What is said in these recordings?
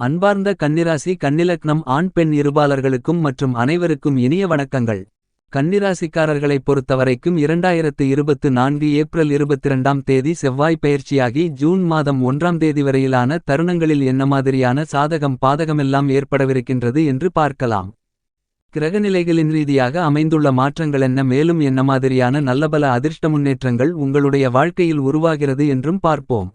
அன்பார்ந்த கன்னிராசி கன்னிலக்னம் ஆண் பெண் இருபாலர்களுக்கும் மற்றும் அனைவருக்கும் இனிய வணக்கங்கள். கன்னிராசிக்காரர்களைப் பொறுத்தவரைக்கும் இரண்டாயிரத்து இருபத்து நான்கு ஏப்ரல் இருபத்திரண்டாம் தேதி செவ்வாய் பயிற்சியாகி ஜூன் மாதம் ஒன்றாம் தேதி வரையிலான தருணங்களில் என்ன மாதிரியான சாதகம் பாதகமெல்லாம் ஏற்படவிருக்கின்றது என்று பார்க்கலாம். கிரகநிலைகளின் ரீதியாக அமைந்துள்ள மாற்றங்கள் என்ன மேலும் என்ன மாதிரியான நல்லபல அதிர்ஷ்ட முன்னேற்றங்கள் உங்களுடைய வாழ்க்கையில் உருவாகிறது என்றும் பார்ப்போம்.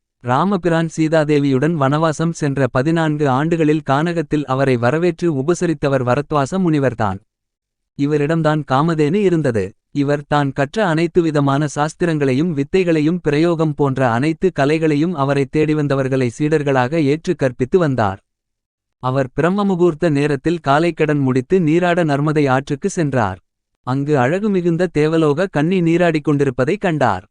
ராமபிரான் சீதாதேவியுடன் வனவாசம் சென்ற பதினான்கு ஆண்டுகளில் கானகத்தில் அவரை வரவேற்று உபசரித்தவர் வரத்வாச முனிவர்தான். இவரிடம்தான் காமதேனு இருந்தது. இவர் தான் கற்ற அனைத்து விதமான சாஸ்திரங்களையும் வித்தைகளையும் பிரயோகம் போன்ற அனைத்து கலைகளையும் அவரை தேடிவந்தவர்களை சீடர்களாக ஏற்று கற்பித்து வந்தார். அவர் பிரம்மமுகூர்த்த நேரத்தில் காலைக்கடன் முடித்து நீராட நர்மதை ஆற்றுக்கு சென்றார். அங்கு அழகு மிகுந்த தேவலோக கன்னி நீராடிக் கொண்டிருப்பதைக் கண்டார்.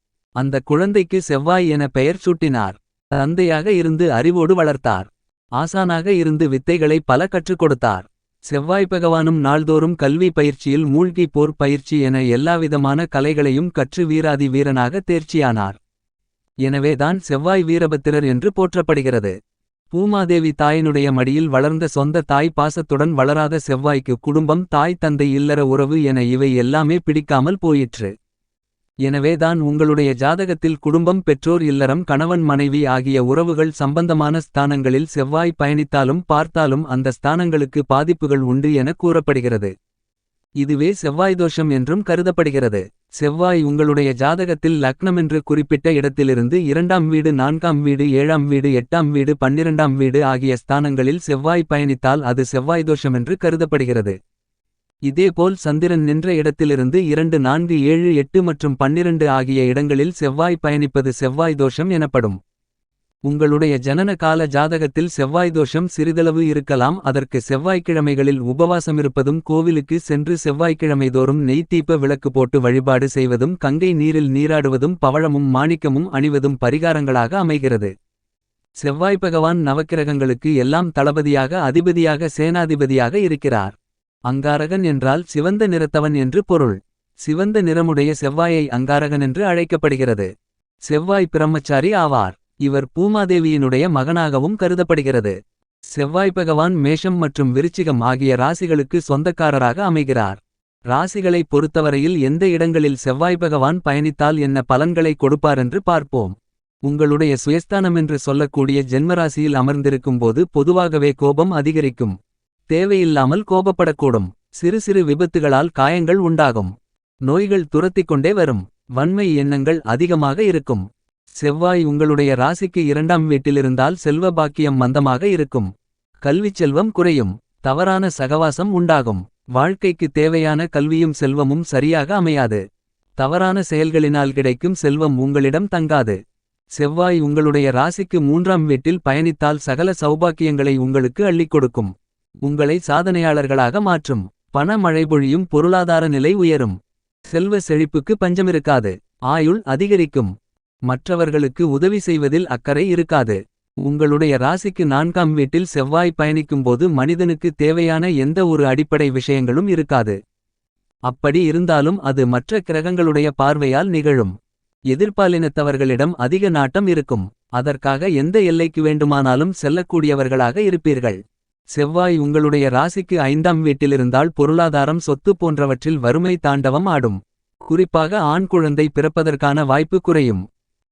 அந்த குழந்தைக்கு செவ்வாய் என பெயர் சூட்டினார். தந்தையாக இருந்து அறிவோடு வளர்த்தார். ஆசானாக இருந்து வித்தைகளை பல கற்றுக் கொடுத்தார். செவ்வாய் பகவானும் நாள்தோறும் கல்வி பயிற்சியில் மூழ்கி போர் பயிற்சி என எல்லாவிதமான கலைகளையும் கற்று வீராதி வீரனாக தேர்ச்சியானார். எனவேதான் செவ்வாய் வீரபத்திரர் என்று போற்றப்படுகிறது. பூமாதேவி தாயினுடைய மடியில் வளர்ந்த சொந்த தாய் பாசத்துடன் வளராத செவ்வாய்க்கு குடும்பம் தாய் தந்தை இல்லற உறவு என இவை எல்லாமே பிடிக்காமல் போயிற்று. எனவேதான் உங்களுடைய ஜாதகத்தில் குடும்பம் பெற்றோர் இல்லறம் கணவன் மனைவி ஆகிய உறவுகள் சம்பந்தமான ஸ்தானங்களில் செவ்வாய் பயணித்தாலும் பார்த்தாலும் அந்த ஸ்தானங்களுக்கு பாதிப்புகள் உண்டு என கூறப்படுகிறது. இதுவே செவ்வாய் தோஷம் என்றும் கருதப்படுகிறது. செவ்வாய் உங்களுடைய ஜாதகத்தில் லக்னமென்று குறிப்பிட்ட இடத்திலிருந்து இரண்டாம் வீடு நான்காம் வீடு ஏழாம் வீடு எட்டாம் வீடு பன்னிரண்டாம் வீடு ஆகிய ஸ்தானங்களில் செவ்வாய் பயணித்தால் அது செவ்வாய் தோஷமென்று கருதப்படுகிறது. இதேபோல் சந்திரன் நின்ற இடத்திலிருந்து இரண்டு நான்கு ஏழு எட்டு மற்றும் பன்னிரண்டு ஆகிய இடங்களில் செவ்வாய் பயணிப்பது செவ்வாய் தோஷம் எனப்படும். உங்களுடைய ஜனன கால ஜாதகத்தில் செவ்வாய் தோஷம் சிறிதளவு இருக்கலாம். அதற்கு செவ்வாய்க்கிழமைகளில் உபவாசமிருப்பதும் கோவிலுக்கு சென்று செவ்வாய்க்கிழமை தோறும் நெய்த்தீப்ப விளக்கு போட்டு வழிபாடு செய்வதும் கங்கை நீரில் நீராடுவதும் பவழமும் மாணிக்கமும் அணிவதும் பரிகாரங்களாக அமைகிறது. செவ்வாய் பகவான் நவக்கிரகங்களுக்கு எல்லாம் தளபதியாக அதிபதியாக சேனாதிபதியாக இருக்கிறார். அங்காரகன் என்றால் சிவந்த நிறத்தவன் என்று பொருள். சிவந்த நிறமுடைய செவ்வாயை அங்காரகன் என்று அழைக்கப்படுகிறது. செவ்வாய் பிரம்மச்சாரி ஆவார். இவர் பூமாதேவியினுடைய மகனாகவும் கருதப்படுகிறது. செவ்வாய் பகவான் மேஷம் மற்றும் விருச்சிகம் ஆகிய ராசிகளுக்கு சொந்தக்காரராக அமைகிறார். ராசிகளை பொறுத்தவரையில் எந்த இடங்களில் செவ்வாய் பகவான் பயணித்தால் என்ன பலன்களை கொடுப்பாரென்று பார்ப்போம். உங்களுடைய சுயஸ்தானம் என்று சொல்லக்கூடிய ஜென்மராசியில் அமர்ந்திருக்கும்போது பொதுவாகவே கோபம் அதிகரிக்கும். தேவையில்லாமல் கோபப்படக்கூடும். சிறு சிறு விபத்துகளால் காயங்கள் உண்டாகும். நோய்கள் துரத்திக் கொண்டே வரும். வன்மை எண்ணங்கள் அதிகமாக இருக்கும். செவ்வாய் உங்களுடைய ராசிக்கு இரண்டாம் வீட்டிலிருந்தால் செல்வ பாக்கியம் மந்தமாக இருக்கும். கல்விச் செல்வம் குறையும். தவறான சகவாசம் உண்டாகும். வாழ்க்கைக்கு தேவையான கல்வியும் செல்வமும் சரியாக அமையாது. தவறான செயல்களினால் கிடைக்கும் செல்வம் உங்களிடம் தங்காது. செவ்வாய் உங்களுடைய ராசிக்கு மூன்றாம் வீட்டில் பயணித்தால் சகல சௌபாக்கியங்களை உங்களுக்கு அள்ளிக் கொடுக்கும். உங்களை சாதனையாளர்களாக மாற்றும். பண மழைபொழியும் பொருளாதார நிலை உயரும். செல்வ செழிப்புக்கு பஞ்சமிருக்காது. ஆயுள் அதிகரிக்கும். மற்றவர்களுக்கு உதவி செய்வதில் அக்கறை இருக்காது. உங்களுடைய ராசிக்கு நான்காம் வீட்டில் செவ்வாய் பயணிக்கும்போது மனிதனுக்கு தேவையான எந்த ஒரு அடிப்படை விஷயங்களும் இருக்காது. அப்படி இருந்தாலும் அது மற்ற கிரகங்களுடைய பார்வையால் நிகழும். எதிர்பாலினத்தவர்களிடம் அதிக நாட்டம் இருக்கும். அதற்காக எந்த எல்லைக்கு வேண்டுமானாலும் செல்லக்கூடியவர்களாக இருப்பீர்கள். செவ்வாய் உங்களுடைய ராசிக்கு ஐந்தாம் வீட்டிலிருந்தால் பொருளாதாரம் சொத்து போன்றவற்றில் வறுமை தாண்டவம் ஆடும். குறிப்பாக ஆண் குழந்தை பிறப்பதற்கான வாய்ப்பு குறையும்.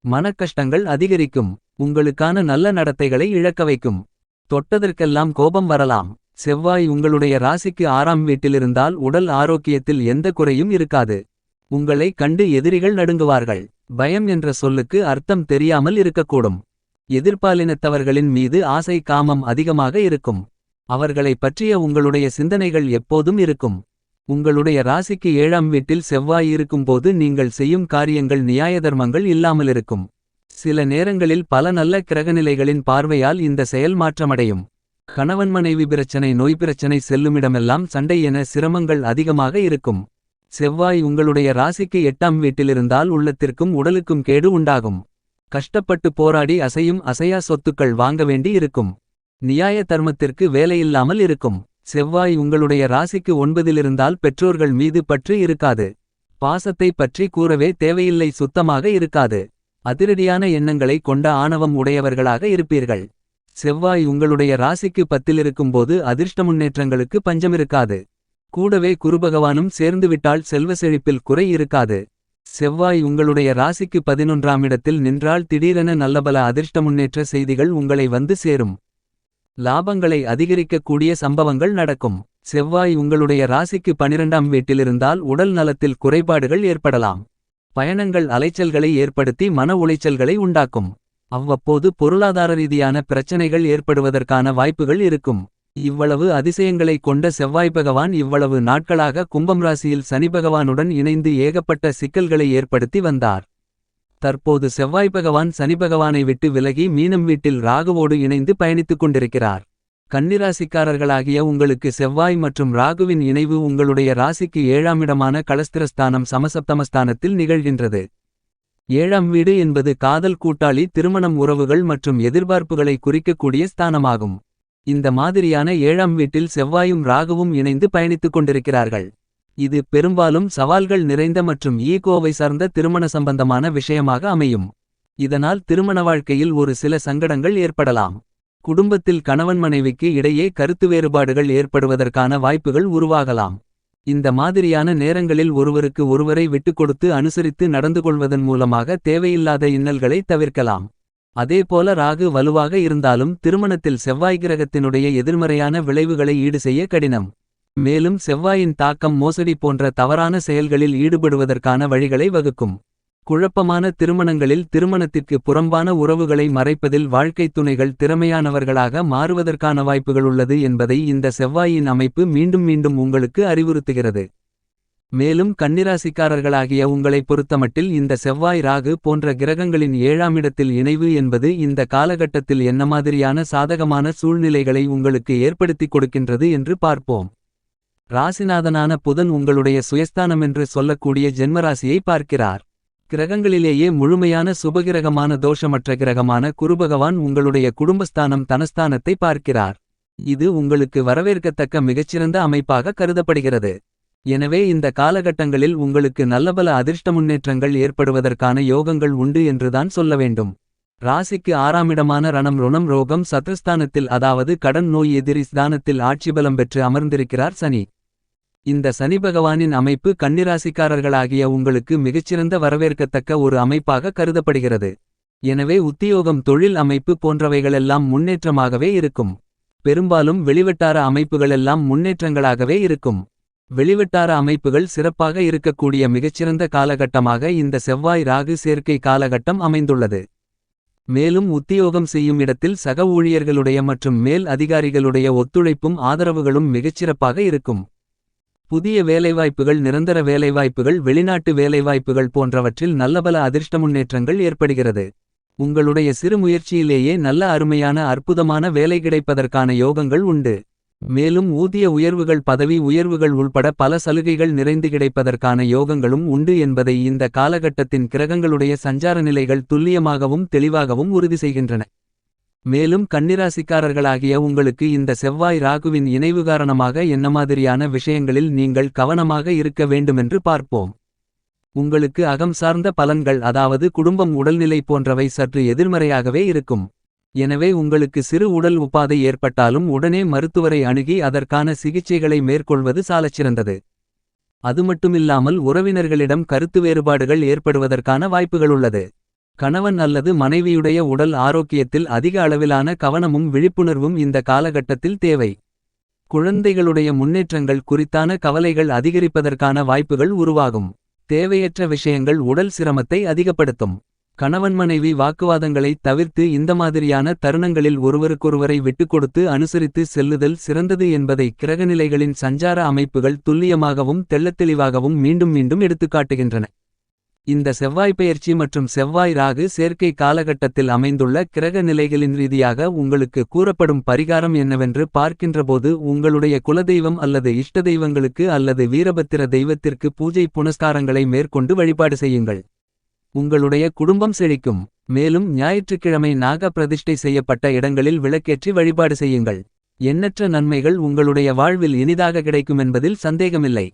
மனக்கஷ்டங்கள் அதிகரிக்கும். உங்களுக்கான நல்ல நடத்தைகளை இழக்க வைக்கும். தொட்டதற்கெல்லாம் கோபம் வரலாம். செவ்வாய் உங்களுடைய ராசிக்கு ஆறாம் வீட்டிலிருந்தால் உடல் ஆரோக்கியத்தில் எந்த குறையும் இருக்காது. உங்களை கண்டு எதிரிகள் நடுங்குவார்கள். பயம் என்ற சொல்லுக்கு அர்த்தம் தெரியாமல் இருக்கக்கூடும். எதிர்பாலினத்தவர்களின் மீது ஆசை காமம் அதிகமாக இருக்கும். அவர்களை பற்றிய உங்களுடைய சிந்தனைகள் எப்போதும் இருக்கும். உங்களுடைய ராசிக்கு ஏழாம் வீட்டில் செவ்வாய் இருக்கும்போது நீங்கள் செய்யும் காரியங்கள் நியாயதர்மங்கள் இல்லாமலிருக்கும். சில நேரங்களில் பல நல்ல கிரகநிலைகளின் பார்வையால் இந்த செயல் மாற்றமடையும். கணவன் மனைவி பிரச்சனை நோய் பிரச்சனை செல்லுமிடமெல்லாம் சண்டை என சிரமங்கள் அதிகமாக இருக்கும். செவ்வாய் உங்களுடைய ராசிக்கு எட்டாம் வீட்டிலிருந்தால் உள்ளத்திற்கும் உடலுக்கும் கேடு உண்டாகும். கஷ்டப்பட்டு போராடி அசையும் அசையா சொத்துக்கள் வாங்க வேண்டி இருக்கும். நியாய தர்மத்திற்கு வேலையில்லாமல் இருக்கும். செவ்வாய் உங்களுடைய ராசிக்கு ஒன்பதிலிருந்தால் பெற்றோர்கள் மீது பற்று இருக்காது. பாசத்தை பற்றி கூறவே தேவையில்லை சுத்தமாக இருக்காது. அதிரடியான எண்ணங்களை கொண்ட ஆணவம் உடையவர்களாக இருப்பீர்கள். செவ்வாய் உங்களுடைய ராசிக்கு பத்திலிருக்கும்போது அதிர்ஷ்ட முன்னேற்றங்களுக்கு பஞ்சமிருக்காது. கூடவே குருபகவானும் சேர்ந்துவிட்டால் செல்வ செழிப்பில் குறை இருக்காது. செவ்வாய் உங்களுடைய ராசிக்கு பதினொன்றாம் இடத்தில் நின்றால் திடீரென நல்லபல அதிர்ஷ்ட முன்னேற்ற செய்திகள் உங்களை வந்து சேரும். லாபங்களை அதிகரிக்கக்கூடிய சம்பவங்கள் நடக்கும். செவ்வாய் உங்களுடைய ராசிக்கு பனிரெண்டாம் வீட்டிலிருந்தால் உடல் நலத்தில் குறைபாடுகள் ஏற்படலாம். பயணங்கள் அலைச்சல்களை ஏற்படுத்தி மன உளைச்சல்களை உண்டாக்கும். அவ்வப்போது பொருளாதார ரீதியான பிரச்சனைகள் ஏற்படுவதற்கான வாய்ப்புகள் இருக்கும். இவ்வளவு அதிசயங்களை கொண்ட செவ்வாய் பகவான் இவ்வளவு நாட்களாக கும்பம் ராசியில் சனி பகவானுடன் இணைந்து ஏகப்பட்ட சிக்கல்களை ஏற்படுத்தி வந்தார். தற்போது செவ்வாய் பகவான் சனி பகவானை விட்டு விலகி மீனம் வீட்டில் ராகுவோடு இணைந்து பயணித்துக் கொண்டிருக்கிறார். கன்னிராசிக்காரர்களாகிய உங்களுக்கு செவ்வாய் மற்றும் ராகுவின் இணைவு உங்களுடைய ராசிக்கு ஏழாம் இடமான களஸ்திரஸ்தானம் சமசப்தமஸ்தானத்தில் நிகழ்கின்றது. ஏழாம் வீடு என்பது காதல் கூட்டாளி திருமணம் உறவுகள் மற்றும் எதிர்பார்ப்புகளை குறிக்கக்கூடிய ஸ்தானமாகும். இந்த மாதிரியான ஏழாம் வீட்டில் செவ்வாயும் ராகுவும் இணைந்து பயணித்துக் கொண்டிருக்கிறார்கள். இது பெரும்பாலும் சவால்கள் நிறைந்த மற்றும் ஈகோவை சார்ந்த திருமண சம்பந்தமான விஷயமாக அமையும். இதனால் திருமண வாழ்க்கையில் ஒரு சில சங்கடங்கள் ஏற்படலாம். குடும்பத்தில் கணவன் மனைவிக்கு இடையே கருத்து வேறுபாடுகள் ஏற்படுவதற்கான வாய்ப்புகள் உருவாகலாம். இந்த மாதிரியான நேரங்களில் ஒருவருக்கு ஒருவரை விட்டுக்கொடுத்து அனுசரித்து நடந்து கொள்வதன் மூலமாக தேவையில்லாத இன்னல்களை தவிர்க்கலாம். அதேபோல ராகு வலுவாக இருந்தாலும் திருமணத்தில் செவ்வாய் கிரகத்தினுடைய எதிர்மறையான விளைவுகளை ஈடு செய்ய கடினம். மேலும் செவ்வாயின் தாக்கம் மோசடி போன்ற தவறான செயல்களில் ஈடுபடுவதற்கான வழிகளை வகுக்கும். குழப்பமான திருமணங்களில் திருமணத்திற்கு புறம்பான உறவுகளை மறைப்பதில் வாழ்க்கைத் துணைகள் திறமையானவர்களாக மாறுவதற்கான வாய்ப்புகள் உள்ளது என்பதை இந்த செவ்வாயின் அமைப்பு மீண்டும் மீண்டும் உங்களுக்கு அறிவுறுத்துகிறது. மேலும் கன்னிராசிக்காரர்களாகிய உங்களைப் பொறுத்தமட்டில் இந்த செவ்வாய் ராகு போன்ற கிரகங்களின் ஏழாம் இடத்தில் இணைவு என்பது இந்த காலகட்டத்தில் என்ன மாதிரியான சாதகமான சூழ்நிலைகளை உங்களுக்கு ஏற்படுத்திக் கொடுக்கின்றது என்று பார்ப்போம். ராசிநாதனான புதன் உங்களுடைய சுயஸ்தானமென்று சொல்லக்கூடிய ஜென்மராசியை பார்க்கிறார். கிரகங்களிலேயே முழுமையான சுபகிரகமான தோஷமற்ற கிரகமான குருபகவான் உங்களுடைய குடும்பஸ்தானம் தனஸ்தானத்தை பார்க்கிறார். இது உங்களுக்கு வரவேற்கத்தக்க மிகச்சிறந்த அமைப்பாக கருதப்படுகிறது. எனவே இந்த காலகட்டங்களில் உங்களுக்கு நல்லபல அதிர்ஷ்ட முன்னேற்றங்கள் ஏற்படுவதற்கான யோகங்கள் உண்டு என்றுதான் சொல்ல வேண்டும். ராசிக்கு ஆறாமிடமான ரணம் ருணம் ரோகம் சத்ருஸ்தானத்தில் அதாவது கடன் நோய் எதிரி ஸ்தானத்தில் ஆட்சிபலம் பெற்று அமர்ந்திருக்கிறார் சனி. இந்த சனி பகவானின் அமைப்பு கன்னிராசிக்காரர்களாகிய உங்களுக்கு மிகச்சிறந்த வரவேற்கத்தக்க ஒரு அமைப்பாக கருதப்படுகிறது. எனவே உத்தியோகம் தொழில் அமைப்பு போன்றவைகளெல்லாம் முன்னேற்றமாகவே இருக்கும். பெரும்பாலும் வெளிவட்டார அமைப்புகளெல்லாம் முன்னேற்றங்களாகவே இருக்கும். வெளிவட்டார அமைப்புகள் சிறப்பாக இருக்கக்கூடிய மிகச்சிறந்த காலகட்டமாக இந்த செவ்வாய் ராகு சேர்க்கை காலகட்டம் அமைந்துள்ளது. மேலும் உத்தியோகம் செய்யும் இடத்தில் சக ஊழியர்களுடைய மற்றும் மேல் அதிகாரிகளுடைய ஒத்துழைப்பும் ஆதரவுகளும் மிகச்சிறப்பாக இருக்கும். புதிய வேலைவாய்ப்புகள் நிரந்தர வேலைவாய்ப்புகள் வெளிநாட்டு வேலைவாய்ப்புகள் போன்றவற்றில் நல்லபல அதிர்ஷ்ட முன்னேற்றங்கள் ஏற்படுகிறது. உங்களுடைய சிறு முயற்சியிலேயே நல்ல அருமையான அற்புதமான வேலை கிடைப்பதற்கான யோகங்கள் உண்டு. மேலும் ஊதிய உயர்வுகள் பதவி உயர்வுகள் உள்பட பல சலுகைகள் நிறைந்து கிடைப்பதற்கான யோகங்களும் உண்டு என்பதை இந்த காலகட்டத்தின் கிரகங்களுடைய சஞ்சார நிலைகள் துல்லியமாகவும் தெளிவாகவும் உறுதி செய்கின்றன. மேலும் கன்னிராசிக்காரர்களாகிய உங்களுக்கு இந்த செவ்வாய் ராகுவின் இணைவு காரணமாக என்ன மாதிரியான விஷயங்களில் நீங்கள் கவனமாக இருக்க வேண்டுமென்று பார்ப்போம். உங்களுக்கு அகம் சார்ந்த பலன்கள் அதாவது குடும்பம் உடல்நிலை போன்றவை சற்று எதிர்மறையாகவே இருக்கும். எனவே உங்களுக்கு சிறு உடல் உபாதை ஏற்பட்டாலும் உடனே மருத்துவரை அணுகி அதற்கான சிகிச்சைகளை மேற்கொள்வது சாலச்சிறந்தது. அது மட்டுமில்லாமல் உறவினர்களிடம் கருத்து வேறுபாடுகள் ஏற்படுவதற்கான வாய்ப்புகள் உள்ளது. கணவன் அல்லது மனைவியுடைய உடல் ஆரோக்கியத்தில் அதிக அளவிலான கவனமும் விழிப்புணர்வும் இந்த காலகட்டத்தில் தேவை. குழந்தைகளுடைய முன்னேற்றங்கள் குறித்தான கவலைகள் அதிகரிப்பதற்கான வாய்ப்புகள் உருவாகும். தேவையற்ற விஷயங்கள் உடல் சிரமத்தை அதிகப்படுத்தும். கணவன் மனைவி வாக்குவாதங்களை தவிர்த்து இந்த மாதிரியான தருணங்களில் ஒருவருக்கொருவரை விட்டுக்கொடுத்து அனுசரித்து செல்லுதல் சிறந்தது என்பதை கிரகநிலைகளின் சஞ்சார அமைப்புகள் துல்லியமாகவும் தெள்ளத்தெளிவாகவும் மீண்டும் மீண்டும் எடுத்துக்காட்டுகின்றன. இந்த செவ்வாய் பெயர்ச்சி மற்றும் செவ்வாய் ராகு சேர்க்கை காலகட்டத்தில் அமைந்துள்ள கிரக நிலைகளின் ரீதியாக உங்களுக்கு கூறப்படும் பரிகாரம் என்னவென்று பார்க்கின்றபோது உங்களுடைய குலதெய்வம் அல்லது இஷ்ட தெய்வங்களுக்கு அல்லது வீரபத்திர தெய்வத்திற்கு பூஜை புனஸ்காரங்களை மேற்கொண்டு வழிபாடு செய்யுங்கள். உங்களுடைய குடும்பம் செழிக்கும். மேலும் ஞாயிற்றுக்கிழமை நாக பிரதிஷ்டை செய்யப்பட்ட இடங்களில் விளக்கேற்றி வழிபாடு செய்யுங்கள். எண்ணற்ற நன்மைகள் உங்களுடைய வாழ்வில் இனிதாக கிடைக்கும் என்பதில் சந்தேகமில்லை.